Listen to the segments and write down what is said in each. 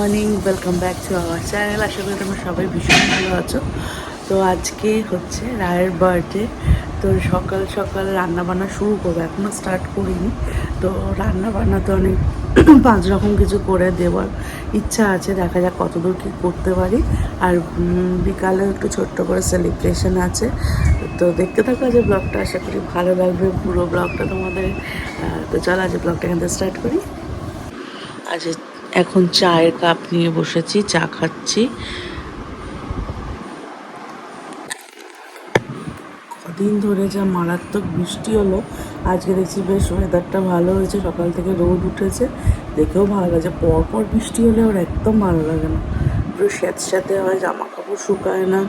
Morning welcome back to our channel আশা করি তোমরা সবাই ভীষণ ভালো আছো। তো আজকে হচ্ছে রায়ের বার্থডে তো সকাল সকাল রান্না বান্না শুরু করব এখনও স্টার্ট করিনি। তো রান্না বান্না তো অনেক পাঁচ রকম কিছু করে দেওয়ার ইচ্ছা আছে, দেখা যাক কতদূর কী করতে পারি। আর বিকালে একটু ছোট্ট করে সেলিব্রেশন আছে। তো দেখতে থাকো যে ব্লগটা, আশা করি ভালো লাগবে পুরো ব্লগটা তোমাদের। তো চলো আজ ব্লগটা এখান থেকে স্টার্ট করি। আজ এখন চায়ের কাপ নিয়ে বসেছি চা খাচ্ছি। কদিন ধরে যা মারাত্মক বৃষ্টি হলো আজকে দেখছি বেশ ওয়েদারটা ভালো হয়েছে সকাল থেকে রোদ উঠেছে। দেখেও ভালো লাগছে পরপর বৃষ্টি হলে ওর একদম ভালো লাগে না। পুরো স্যাঁত স্যাঁতে হয় জামা কাপড় শুকায় না।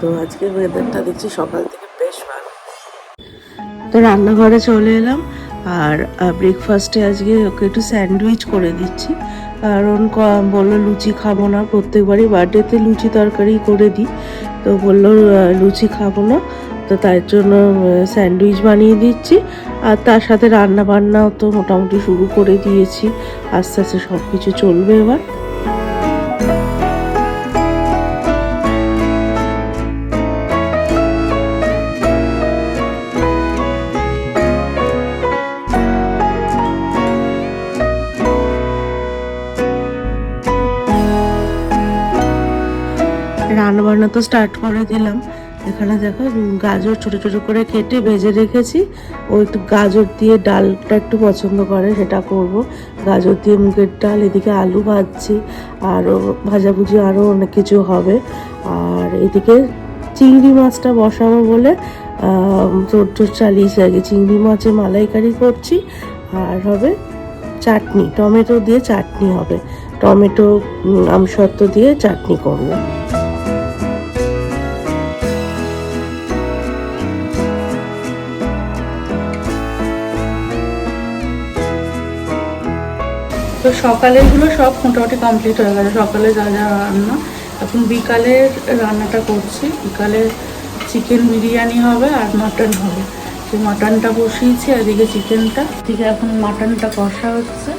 তো আজকে ওয়েদারটা দেখছি সকাল থেকে বেশ ভালো। তো রান্নাঘরে চলে এলাম আর ব্রেকফাস্টে আজকে ওকে একটু স্যান্ডউইচ করে দিচ্ছি। কারণ বলল, লুচি খাব না, প্রত্যেকবারই বার্থডেতে লুচি তরকারি করে দিই। তো বলল লুচি খাব না। তো তার জন্য স্যান্ডউইচ বানিয়ে দিচ্ছি। আর তার সাথে রান্না বান্নাও তো মোটামুটি শুরু করে দিয়েছি। আস্তে আস্তে সব কিছু চলবে এবার। বান্না তো স্টার্ট করে দিলাম। এখানে দেখো গাজর ছোট ছোট করে কেটে ভেজে রেখেছি। ও একটু গাজর দিয়ে ডালটা একটু পছন্দ করে সেটা করব। গাজর দিয়ে মুগের ডাল এদিকে আলু ভাজছি আরও ভাজাভুজি আরও অনেক কিছু হবে। আর এদিকে চিংড়ি মাছটা বসাবো বলে তোর তোর চালিয়েছি আগে। চিংড়ি মাছে মালাইকারি করছি আর হবে চাটনি। টমেটো দিয়ে চাটনি হবে। টমেটো উম, আমসত্ত্ব দিয়ে চাটনি করব। তো সকালেরগুলো সব মোটামুটি কমপ্লিট হয়ে গেছে। সকালে যা যা রান্না, এখন বিকালের রান্নাটা করছি। বিকালে চিকেন বিরিয়ানি হবে আর মাটন হবে। সেই মাটনটা বসিয়েছি, এদিকে চিকেনটা এদিকে এখন মাটনটা কষা হচ্ছে।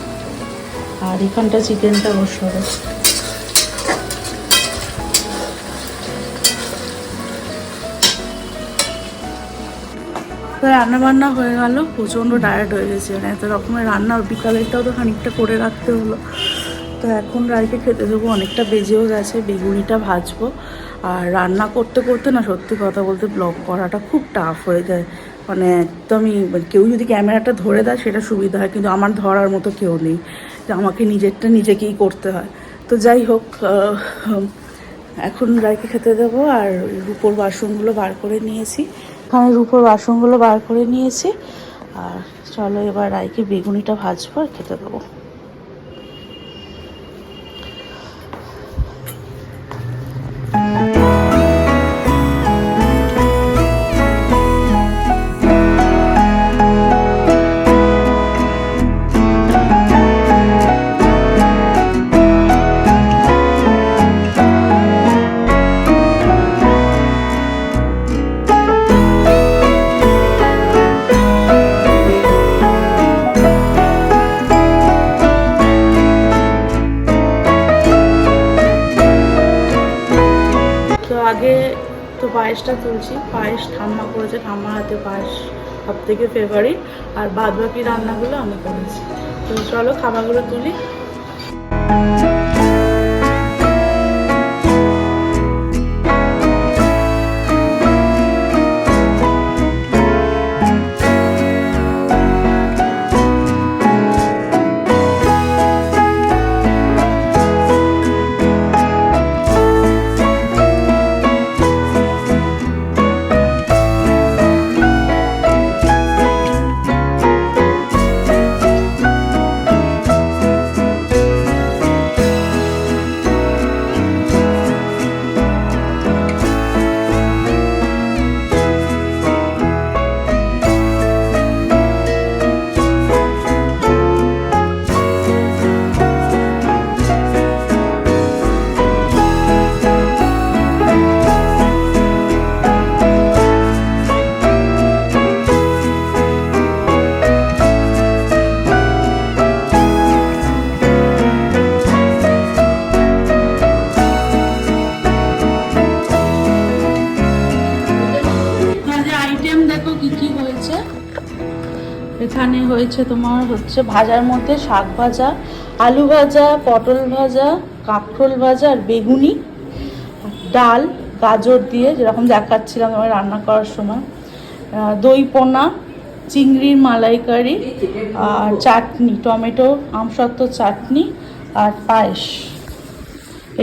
আর এখানটা চিকেনটা বসাবে। তো রান্না বান্না হয়ে গেল, প্রচণ্ড টায়ার্ড হয়ে গেছে মানে এত রকমের রান্না, বিকালেরটাও তো খানিকটা করে রাখতে হলো। তো এখন রাইকে খেতে দেবো, অনেকটা বেজেও গেছে, বেগুনিটা ভাজবো। আর রান্না করতে করতে না, সত্যি কথা বলতে ব্লগ করাটা খুব টাফ হয়ে যায়। মানে একদমই মানে কেউ যদি ক্যামেরাটা ধরে দেয়, সেটা সুবিধা হয়, কিন্তু আমার ধরার মতো কেউ নেই। যে আমাকে নিজেরটা নিজেকেই করতে হয়। তো যাই হোক এখন রাইকে খেতে দেবো, আর রুপোর বাসনগুলো বার করে নিয়েছি। এখানে রুপোর বাসনগুলো বার করে নিয়েছি। আর চলো এবার রাইকে বেগুনিটা ভাজবো আর খেতে দেবো। পায়েসটা তুলছি। পায়েস ঠাম্মা করেছে, ঠাম্মার হাতে পায়েস সব থেকে ফেভারিট আর বাদ বাকি রান্নাগুলো আমি করেছি। তো চলো খাবারগুলো তুলি। এখানে হয়েছে তোমার হচ্ছে ভাজার মধ্যে শাক ভাজা, আলু ভাজা, পটল ভাজা, কাঁকরোল ভাজা আর বেগুনি, ডাল, গাজর দিয়ে যেরকম দেখাচ্ছিলাম আমি রান্না করার সময়। দই পোনা, চিংড়ির মালাইকারি, আর চাটনি, টমেটো আমসত্ত্ব চাটনি আর পায়েস।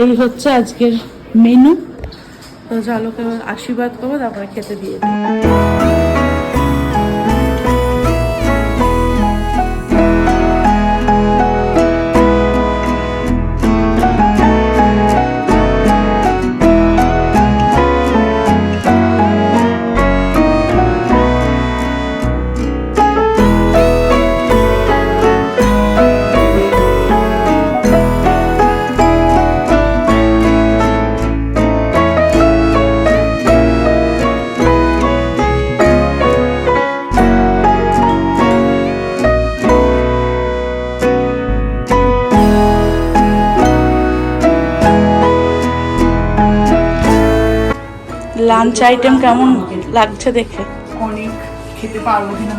এই হচ্ছে আজকের মেনু তো চালকে আশীর্বাদ করব তারপরে খেতে দিয়ে দিই। লাঞ্চ আইটেম কেমন লাগছে দেখে? অনেক খেতে পারব কিনা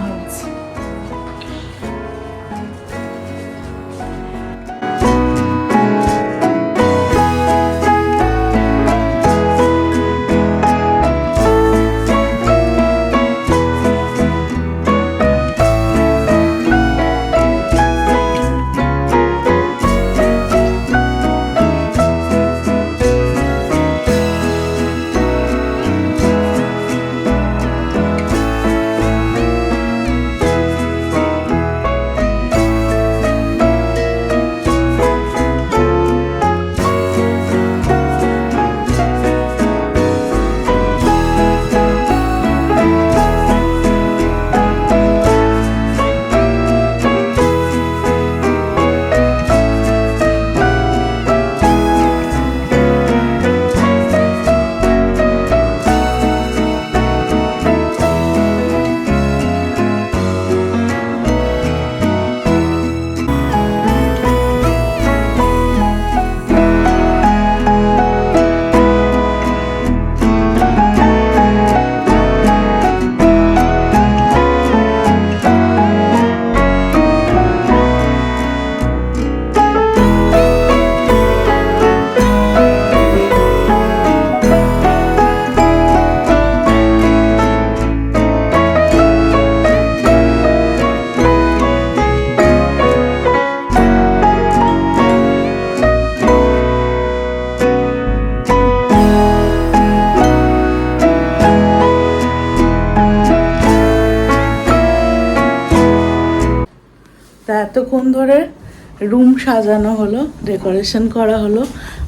রুম সাজানো হলো ডেকোরেশন করা হলো।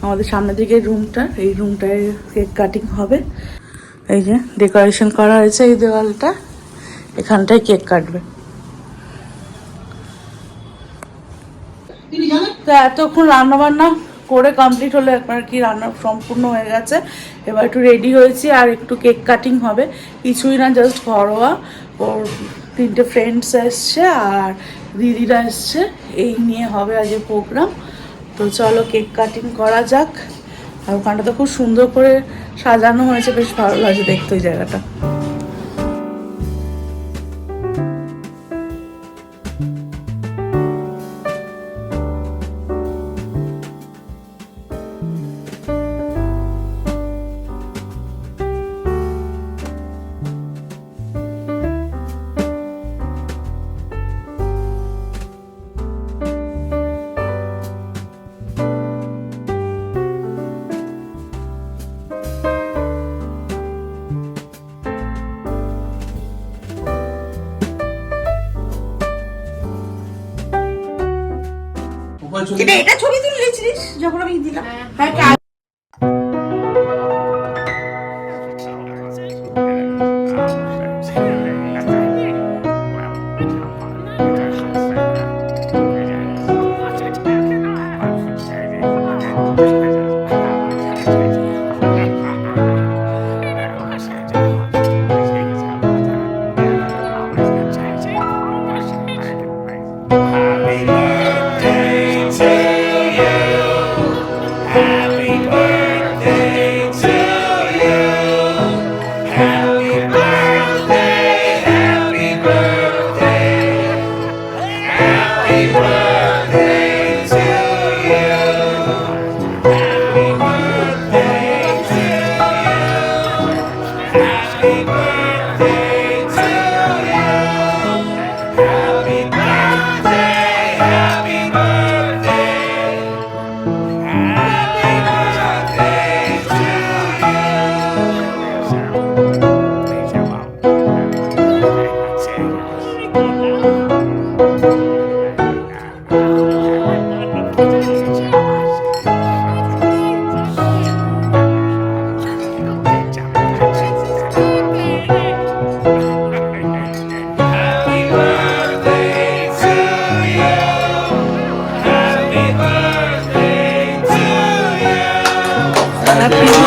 আমাদের সামনের দিকে রুমটা এই রুমটায় কেক কাটিং হবে। এই যে ডেকোরেশন করা হয়েছে এই দেওয়ালটা এখানটায় কেক কাটবে। তো এতক্ষণ রান্না বান্না করে কমপ্লিট হলো একবার কি রান্না সম্পূর্ণ হয়ে গেছে। এবার একটু রেডি হয়েছি আর একটু কেক কাটিং হবে। কিছুই না জাস্ট ঘরোয়া। ওর তিনটে ফ্রেন্ডস এসছে আর দিদিরা এসছে, এই নিয়ে হবে আজকে প্রোগ্রাম তো চলো কেক কাটিং করা যাক। আর ওখানটা তো খুব সুন্দর করে সাজানো হয়েছে, বেশ ভালো লাগছে দেখতে ওই জায়গাটা। এটা এটা ছবি তুলেছিলিস যখন আমি দিলাম। Yeah.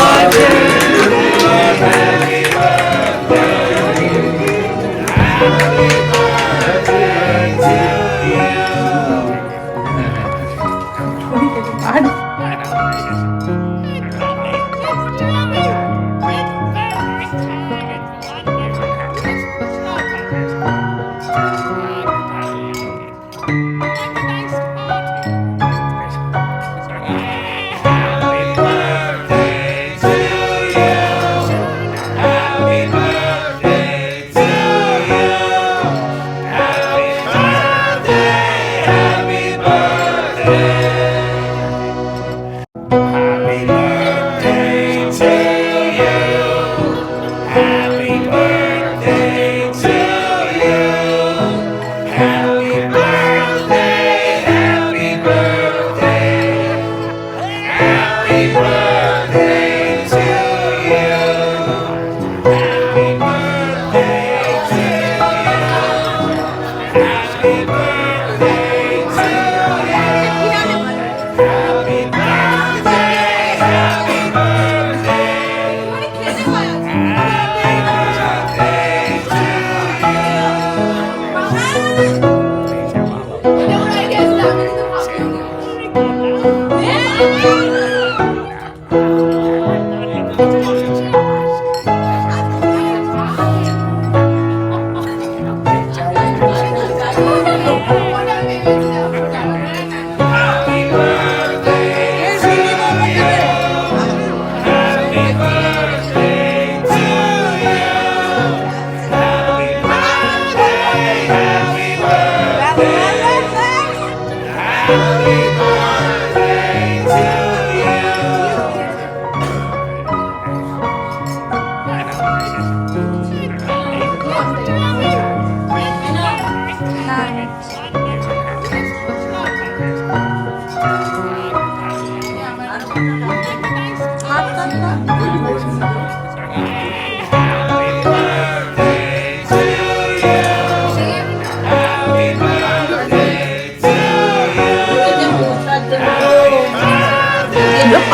Lord.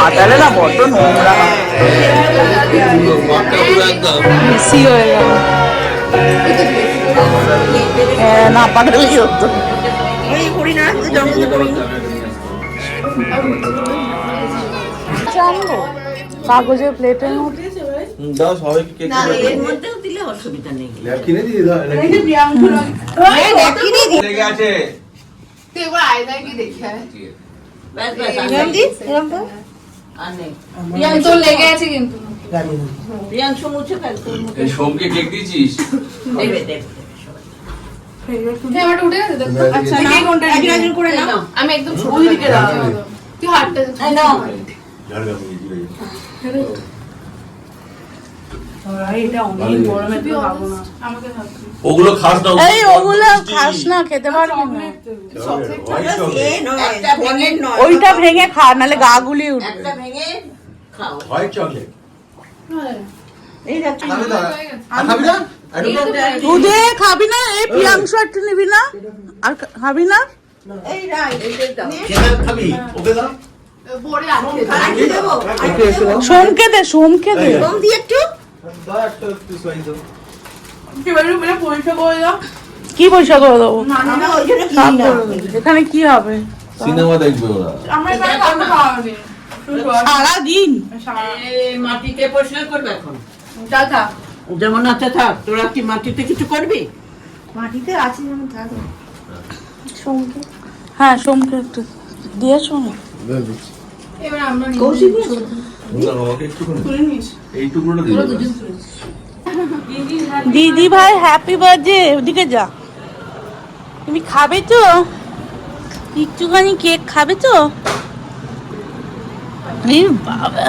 হাতালে না বড্ড নোংরা। বেশি হয়ে গেল। হ্যাঁ না পাঠালেই হতো। কাগজের প্লেটের মধ্যে। দাও সবাইকে কেক এর মধ্যেও দিলে অসুবিধা নেই। ল্যাব কিনে দিয়ে দাও নাকি লেগে আছে। তুই একবার আয়নায় গিয়ে দেখে আয়। ব্যাস ব্যাস এরকম দি এরকম তো আর নেই ইয়ান লেগে আছে কিন্তু। প্রিয়াংশু মুছে ফেল এই সোমকে কেক দিয়েছিস? দেবে দেবে আমারটা উঠে গেছে দেখো না কোনটা একজন একজন করে নাও। আমি একদম ছোট দিকে তুই হাতটা এই নাও ঝাড়গ্রাম গিয়ে দিলে আমাকে হাত দে। ওগুলো খাস না এই ওগুলো খাস না খেতে পারবি না। ওইটা ভেঙে খা নাহলে গা গুলিয়ে উঠবে। একটা ভেঙে খাও। হোয়াইট চকলেট এই দেখো খাবি না খাবি না? একটু দুধে খাবি না? এই প্রিয়াংশু একটু নিবি না? আর খাবি না? দাও। সোমকে দে সোমকে দে। কম দিয়ে একটু? কি পয়সা করে দেবো। না। এখানে কি হবে? সিনেমা দেখবে ওরা। সারাদিন। মাটিতে পরিষ্কার করবে এখন? যেমন আছে থাক। তোরা কি মাটিতে কিছু করবি? মাটিতে সোমকে। হ্যাঁ সোমকে একটু। দিয়ে শোনো। এবার আমরা নিয়ে কৌশিক দিদি ভাই হ্যাপি বার্থডে ওদিকে যা। তুমি খাবে তো? একটুখানি কেক খাবে তো? বাবা